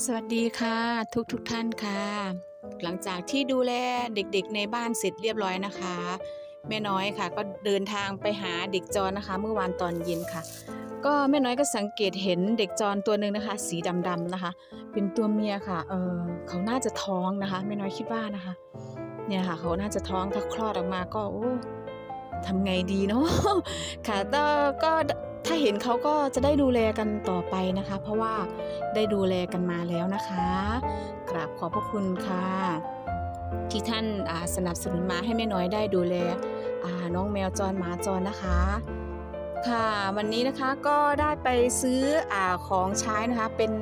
สวัสดีค่ะทุกทุกท่านค่ะ หลังจากที่ดูแลเด็กๆในบ้านเสร็จเรียบร้อยนะคะ แม่น้อยค่ะ ก็เดินทางไปหาเด็กจรนะคะ เมื่อวานตอนเย็นค่ะ ก็แม่น้อยก็สังเกตเห็นเด็กจรตัวหนึ่งนะคะ สีดำๆนะคะ เป็นตัวเมียค่ะเออเขาน่าจะท้องนะคะแม่น้อยคิดว่านะคะ เนี่ยค่ะ เขาน่าจะท้องถ้าคลอดออกมาก็โอ้ทำไงดีเนาะค่ะก็ ถ้าเห็นเขาก็จะได้ดูแลกันต่อไปนะคะ เพราะว่าได้ดูแลกันมาแล้วนะคะ กราบขอบพระคุณค่ะ ที่ท่านาสนับสนุนมาให้แม่น้อยได้ดูแลน้องแมวจรหมาจรนะคะ ค่ะวันนี้นะคะก็ได้ไปซื้ออของใช้นะคะเป็น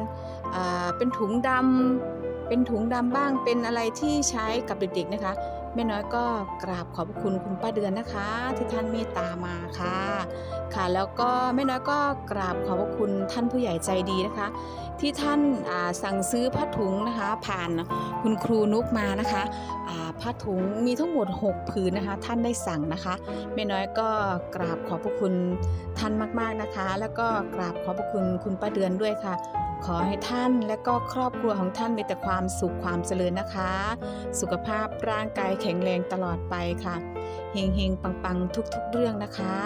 เป็นถุงดำเป็นถุงดำบ้างเป็นอะไรที่ใช้กับเด็กๆนะคะ แม่น้อยก็กราบขอบพระคุณคุณป้าเดือนนะคะ ที่ท่านเมตตามาค่ะ ค่ะ แล้วก็แม่น้อยก็กราบขอบพระคุณท่านผู้ใหญ่ใจดีนะคะ ที่ท่านาสั่งซื้อผ้าถุงนะคะ ผ่านคุณครูนุกมานะคะผ้าถุงมีทั้งหมด 6 ผืนนะคะ ท่านได้สั่งนะคะแม่น้อยก็กราบขอบพระคุณท่านมากๆนะคะ แล้วก็กราบขอบพระคุณคุณป้าเดือนด้วยค่ะ ขอให้ท่านและก็ครอบครัวของท่านมีแต่ความสุขความเจริญนะคะ สุขภาพร่างกายแข็งแรงตลอดไปค่ะเฮงเฮงปังปังๆ ทุกๆ เรื่องนะคะ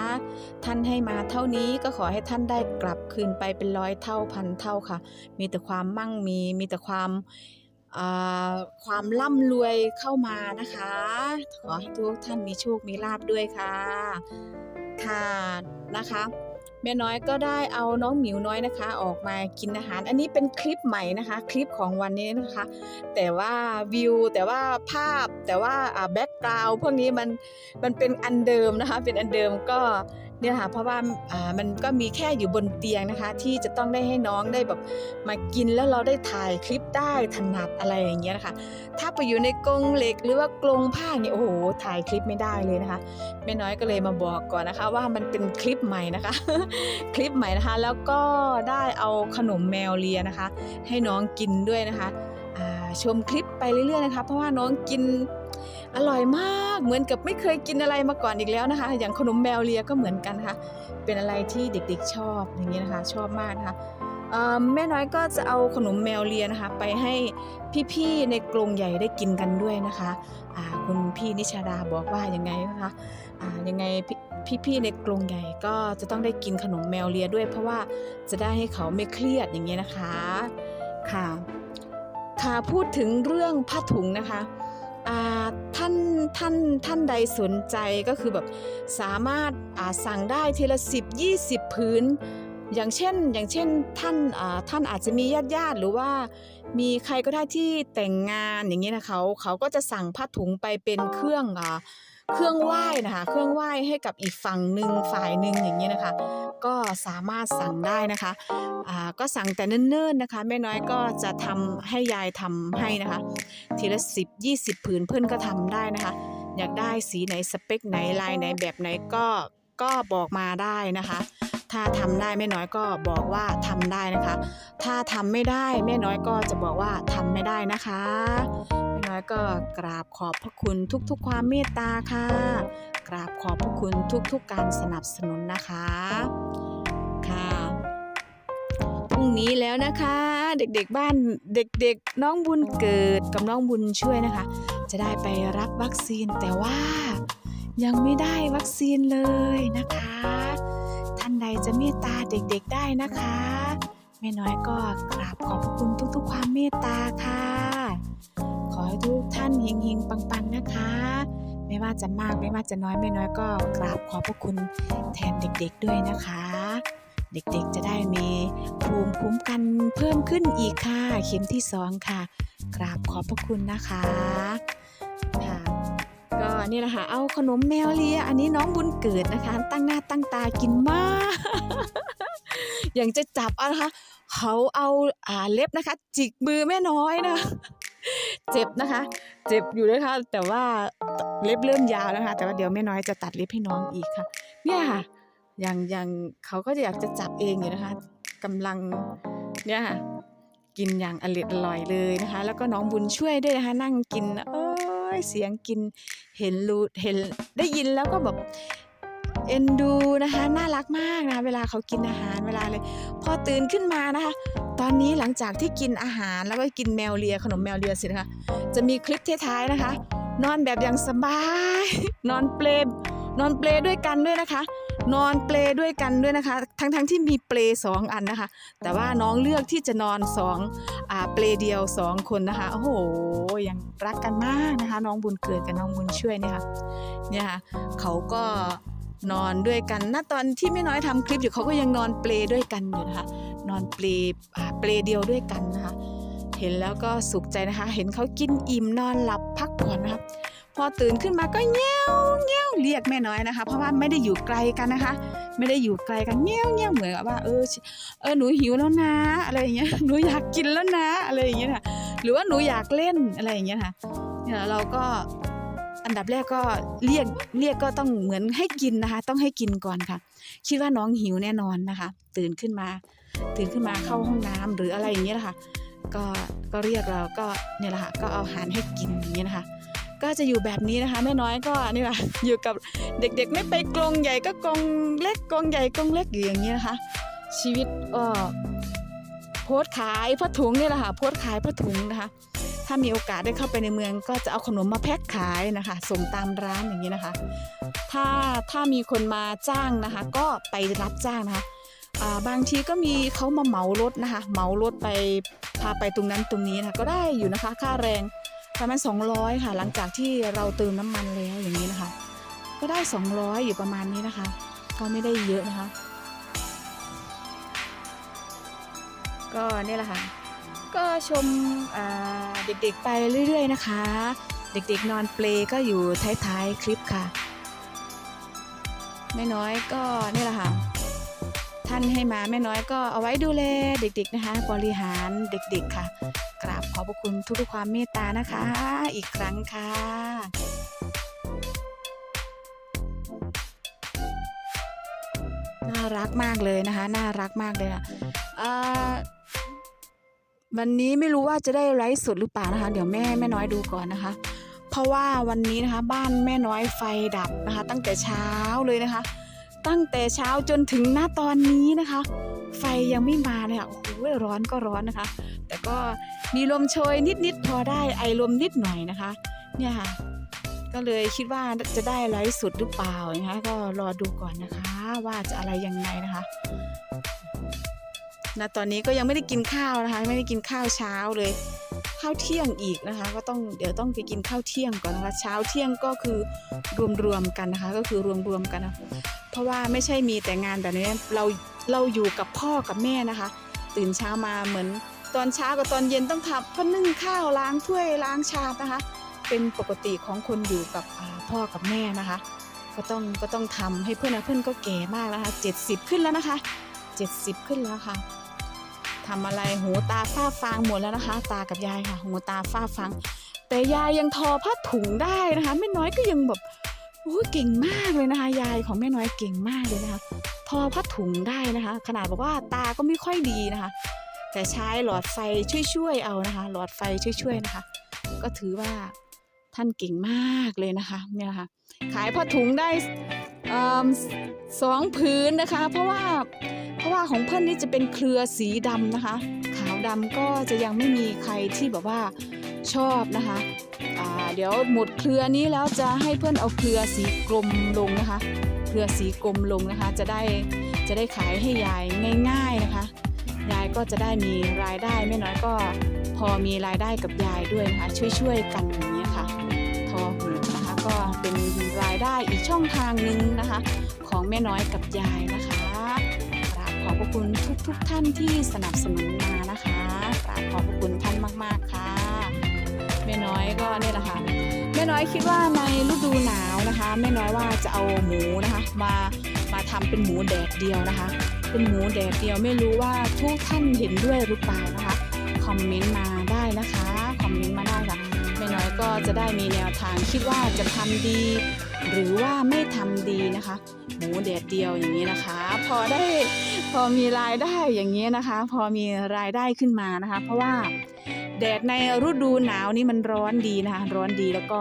ท่านให้มาเท่านี้ก็ขอให้ท่านได้กลับคืนไปเป็นร้อยเท่าพันเท่าค่ะมีแต่ความมั่งมี มีแต่ความความร่ำรวยเข้ามานะคะ ขอให้ทุกท่านมีโชค มีลาบด้วยค่ะ ค่ะนะคะแม่น้อยก็ได้เอาน้องหมิวน้อยนะคะ ออกมากินอาหาร อันนี้เป็นคลิปใหม่นะคะ คลิปของวันนี้นะคะ แต่ว่าวิวแต่ว่าภาพแต่ว่าอ่าแบ็กกราวพวกนี้มันมันเป็นอันเดิมนะคะ เป็นอันเดิมก็ เนี่ยค่ะเพราะว่าอ่ามันก็มีแค่อยู่บนเตียงนะคะ ที่จะต้องได้ให้น้องได้แบบมากินแล้วเราได้ถ่ายคลิปได้ถนัดอะไรอย่างเงี้ยนะคะ ถ้าไปอยู่ในกรงเหล็กหรือว่ากรงผ้าเนี่ยโอ้โหถ่ายคลิปไม่ได้เลยนะคะแม่น้อยก็เลยมาบอกก่อนนะคะ ว่ามันเป็นคลิปใหม่นะคะ คลิปใหม่นะคะ แล้วก็ได้เอาขนมแมวเลียนะคะ ให้น้องกินด้วยนะคะอ่าชมคลิปไปเรื่อยๆนะคะ เพราะว่าน้องกิน อร่อยมากเหมือนกับไม่เคยกินอะไรมาก่อนอีกแล้วนะคะ อย่างขนมแมวเลียก็เหมือนกันค่ะ เป็นอะไรที่เด็กๆชอบอย่างนี้นะคะ ชอบมากนะคะเอ่อแม่น้อยก็จะเอาขนมแมวเลียนะคะไปให้พี่ๆในกรงใหญ่ได้กินกันด้วยนะคะคุณพี่นิชาดาบอกว่ายังไงนะคะยังไงพี่ๆในกรงใหญ่ก็จะต้องได้กินขนมแมวเลียด้วย เพราะว่าจะได้ให้เขาไม่เครียดอย่างเงี้ยนะคะค่ะค่ะพูดถึงเรื่องผ้าถุงนะคะ ท่านท่านท่านใดสนใจก็คือแบบสามารถสั่งได้ทีละ 10 20 พื้น อย่างเช่นอย่างเช่นท่านท่านอาจจะมีญาติญาติหรือว่ามีใครก็ได้ที่แต่งงานอย่างนี้นะเขาเขาก็จะสั่งผ้าถุงไปเป็นเครื่องอ เครื่องไหว้นะคะ เครื่องไหว้ให้กับอีกฝั่งหนึ่งฝ่ายหนึ่งอย่างนี้นะคะ ก็สามารถสั่งได้นะคะอ่าก็สั่งแต่เนิ่นๆนะคะแม่น้อยก็จะทำให้ยายทำให้นะคะ ทีละสิบยี่สิบผืนเพื่อนก็ทำได้นะคะ อยากได้สีไหนสเปคไหนลายไหนแบบไหนก็ก็บอกมาได้นะคะ ถ้าทำได้แม่น้อยก็บอกว่าทำได้นะคะ ถ้าทำไม่ได้แม่น้อยก็จะบอกว่าทำไม่ได้นะคะ น้อยก็กราบขอบพระคุณทุกๆ ความเมตตาค่ะ กราบขอบพระคุณทุกๆ การสนับสนุนนะคะค่ะพรุ่งนี้แล้วนะคะ เด็กๆบ้านเด็กๆ น้องบุญเกิดกับน้องบุญช่วยนะคะ จะได้ไปรับวัคซีนแต่ว่ายังไม่ได้วัคซีนเลยนะคะ ท่านใดจะเมตตาเด็กๆได้นะคะแม่น้อยก็กราบขอบพระคุณทุกๆ ความเมตตาค่ะ ให้ทุกท่านเฮงๆ ปังๆ นะคะ ไม่ว่าจะมากไม่ว่าจะน้อยไม่น้อยก็กราบขอบพระคุณแทนเด็กๆด้วยนะคะ เด็กๆจะได้มีภูมิคุ้มกันเพิ่มขึ้นอีกค่ะ เข็มที่สองค่ะ กราบขอบพระคุณนะคะค่ะก็นี่แหละค่ะเอาขนมแมวเลีย อันนี้น้องบุญเกิดนะคะ ตั้งหน้าตั้งตากินมากอย่างจะจับเอานะคะเขาเอาอ่าเล็บนะคะ จิกมือแม่น้อยนะ เจ็บนะคะ เจ็บอยู่นะคะ แต่ว่าเล็บเริ่มยาวแล้วค่ะ แต่ว่าเดี๋ยวแม่น้อยจะตัดเล็บให้น้องอีกค่ะ เนี่ยค่ะ อย่างอย่างเขาก็จะอยากจะจับเองอยู่นะคะกำลังเนี่ยค่ะ กินอย่างอร่อยอร่อยเลยนะคะ แล้วก็น้องบุญช่วยด้วยนะคะ นั่งกิน เอ้ยเสียงกิน เห็นรูเห็นได้ยินแล้วก็แบบ เอ็นดูนะคะ น่ารักมากนะ เวลาเขากินอาหารเวลาเลย พอตื่นขึ้นมานะคะ ตอนนี้หลังจากที่กินอาหารแล้วก็กินแมวเลียขนมแมวเลียเสร็จนะคะจะมีคลิปท้ายๆนะคะ นอนแบบอย่างสบาย นอนเปลนอนเปลด้วยกันด้วยนะคะ นอนเปลด้วยกันด้วยนะคะ ทั้งๆที่มีเปลสองอันนะคะ แต่ว่าน้องเลือกที่จะนอนสองอ่าเปลเดียวสองคนนะคะโอ้โหยังรักกันมากนะคะ น้องบุญเกิดกับน้องบุญช่วยเนี่ยค่ะเนี่ยค่ะเขาก็ นอนด้วยกันณตอนที่แม่น้อยทำคลิปอยู่เขาก็ยังนอนเปลด้วยกันอยู่นะคะ นอนเปลเปลเดียวด้วยกันนะคะ เห็นแล้วก็สุขใจนะคะ เห็นเขากินอิ่มนอนหลับพักผ่อนนะคะพอตื่นขึ้นมาก็เงี้ยวเงี้ยวเรียกแม่น้อยนะคะ เพราะว่าไม่ได้อยู่ไกลกันนะคะ ไม่ได้อยู่ไกลกันเงี้ยวเงี้ยวเหมือนกับว่าเออเออหนูหิวแล้วนะ อะไรอย่างเงี้ยหนูอยากกินแล้วนะอะไรอย่างเงี้ยค่ะหรือว่าหนูอยากเล่นอะไรอย่างเงี้ยค่ะเนี่ยเราก็ อันดับแรกก็เรียกเรียกก็ต้องเหมือนให้กินนะคะ ต้องให้กินก่อนค่ะ คิดว่าน้องหิวแน่นอนนะคะ ตื่นขึ้นมา ตื่นขึ้นมาเข้าห้องน้ำหรืออะไรอย่างเงี้ยแหละค่ะก็ก็เรียกเราก็เนี่ยแหละค่ะก็เอาอาหารให้กินอย่างเงี้ยนะคะก็จะอยู่แบบนี้นะคะแม่น้อยก็นี่แหละอยู่กับเด็กๆ ไม่ไปกรงใหญ่ก็กรงเล็กกรงใหญ่กรงเล็กอยู่อย่างนี้นะคะ ชีวิตก็โพสขายผ้าถุงนี่แหละค่ะโพสขายผ้าถุงนะคะ ถ้ามีโอกาสได้เข้าไปในเมืองก็จะเอาขนมมาแพ็คขายนะคะ ส่งตามร้านอย่างนี้นะคะ ถ้าถ้ามีคนมาจ้างนะคะ ก็ไปรับจ้างนะคะาบางทีก็มีเขามาเหมารถนะคะ เหมารถไปพาไปตรงนั้นตรงนี้นะคะก็ได้อยู่นะคะ ค่าแรงประมาณ 200 ค่ะ หลังจากที่เราเติมน้ำมันแล้วอย่างนี้นะคะ ก็ได้ 200 อยู่ประมาณนี้นะคะ ก็ไม่ได้เยอะนะคะ ก็นี่แหละค่ะ ก็ชมอ่า ด็กๆไปเรื่อย ๆ นะคะ เด็กๆนอนเปลก็อยู่ท้ายๆคลิปค่ะแม่น้อยก็นี่แหละค่ะท่านให้มาแม่น้อยก็เอาไว้ดูแลเด็กๆนะคะ บริหารเด็กๆค่ะ กราบขอบพระคุณทุกๆความเมตตานะคะ อีกครั้งค่ะน่ารักมากเลยนะคะ น่ารักมากเลยอะอ่า วันนี้ไม่รู้ว่าจะได้ไลฟ์สดหรือเปล่านะคะ เดี๋ยวแม่แม่น้อยดูก่อนนะคะ เพราะว่าวันนี้นะคะบ้านแม่น้อยไฟดับนะคะ ตั้งแต่เช้าเลยนะคะ ตั้งแต่เช้าจนถึงหน้าตอนนี้นะคะ ไฟยังไม่มาเลยค่ะโอ้โหร้อนก็ร้อนนะคะ แต่ก็มีลมโชยนิดๆพอได้ไอลมนิดหน่อยนะคะ เนี่ยค่ะ ก็เลยคิดว่าจะได้ไลฟ์สดหรือเปล่านะคะ ก็รอดูก่อนนะคะ ว่าจะอะไรยังไงนะคะ ณตอนนี้ก็ยังไม่ได้กินข้าวนะคะ ไม่ได้กินข้าวเช้าเลย ข้าวเที่ยงอีกนะคะ ก็ต้องเดี๋ยวต้องไปกินข้าวเที่ยงก่อนนะคะ เช้าเที่ยงก็คือรวมๆกันนะคะ ก็คือรวมๆกันนะเพราะว่าไม่ใช่มีแต่งานแบบนี้เราเราอยู่กับพ่อกับแม่นะคะ ตื่นเช้ามาเหมือนตอนเช้ากับตอนเย็นต้องทำก็นึ่งข้าวล้างถ้วยล้างชามนะคะ เป็นปกติของคนอยู่กับพ่อกับแม่นะคะ ก็ต้องก็ต้องทำให้เพื่อนนะเพื่อนก็แก่มากแล้วค่ะเจ็ดสิบขึ้นแล้วนะคะเจ็ดสิบขึ้นแล้วค่ะ ทำอะไรหูตาฝ้าฟางหมดแล้วนะคะ ตากับยายค่ะ หูตาฝ้าฟางแต่ยายยังทอผ้าถุงได้นะคะแม่น้อยก็ยังแบบโอ้เก่งมากเลยนะคะ ยายของแม่น้อยเก่งมากเลยนะคะ ทอผ้าถุงได้นะคะ ขนาดบอกว่าตาก็ไม่ค่อยดีนะคะ แต่ใช้หลอดไฟช่วยๆเอานะคะ หลอดไฟช่วยๆนะคะ ก็ถือว่าท่านเก่งมากเลยนะคะเนี่ยนะคะขายผ้าถุงได้อสองผืนนะคะ เพราะว่า ว่าของเพื่อนนี่จะเป็นเครือสีดำนะคะ ขาวดำก็จะยังไม่มีใครที่แบบว่าชอบนะคะเดี๋ยวหมดเครือนี้แล้วจะให้เพื่อนเอาเครือสีกลมลงนะคะ เครือสีกลมลงนะคะ จะได้จะได้ขายให้ยายง่าย ๆนะคะ ยายก็จะได้มีรายได้ไม่น้อยก็พอมีรายได้กับยายด้วยนะคะ ช่วยๆกันอย่างนี้ค่ะ ทอหูนะคะก็เป็นรายได้อีกช่องทางหนึ่งนะคะ ของแม่น้อยกับยายนะคะ ขอบพระคุณทุกๆทท่านที่สนับสนุนมานะคะกราบขอบพระคุณท่านมากๆค่ะแม่น้อยก็เนี่ยแหละค่ะแม่น้อยคิดว่าในฤดูหนาวนะคะแม่น้อยว่าจะเอาหมูนะคะ มามาทำเป็นหมูแดดเดียวนะคะ เป็นหมูแดดเดียวไม่รู้ว่าทุกท่านเห็นด้วยหรือเปล่านะคะคอมเมนต์มาได้นะคะคอมเมนต์มาได้ค่ะแม่น้อยก็จะได้มีแนวทางคิดว่าจะทำดี หรือว่าไม่ทำดีนะคะ หมูแดดเดียวอย่างนี้นะคะ พอได้ พอมีรายได้อย่างนี้นะคะ พอมีรายได้ขึ้นมานะคะ เพราะว่าแดดในฤดูหนาวนี่มันร้อนดีนะคะ ร้อนดีแล้วก็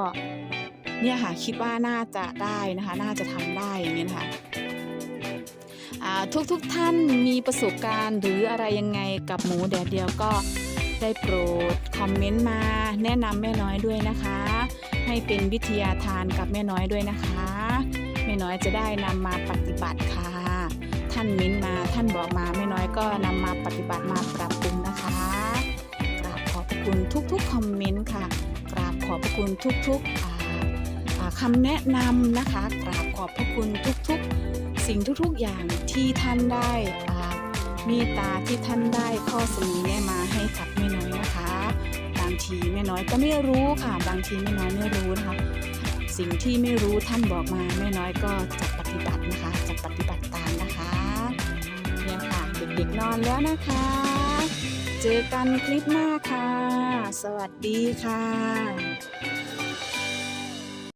เนี่ยค่ะคิดว่าน่าจะได้นะคะ น่าจะทำได้อย่างนี้นะคะทุกๆทท่านมีประสบการณ์หรืออะไรยังไงกับหมูแดดเดียวก็ได้โปรดคอมเมนต์มาแนะนำแม่น้อยด้วยนะคะ ให้เป็นวิทยาทานกับแม่น้อยด้วยนะคะ แม่น้อยจะได้นำมาปฏิบัติค่ะ ท่านเม้นมา ท่านบอกมาแม่น้อยก็นำมาปฏิบัติมาปรับปรุงนะคะกราบขอบคุณทุกๆคอมเมนต์ค่ะกราบขอบคุณทุกๆคำแนะนำนะคะกราบขอบพระคุณทุกๆ สิ่งทุกๆอย่างที่ท่านได้มีตาที่ท่านได้ข้อเสนอแนะมาให้กับแม่น้อยนะคะ บางทีแม่น้อยก็ไม่รู้ค่ะ บางทีแม่น้อยไม่รู้นะคะสิ่งที่ไม่รู้ท่านบอกมาแม่น้อยก็จะปฏิบัตินะคะจะปฏิบัติ ด็กๆนอนแล้วนะคะ เจอกันคลิปหน้าค่ะ สวัสดีค่ะ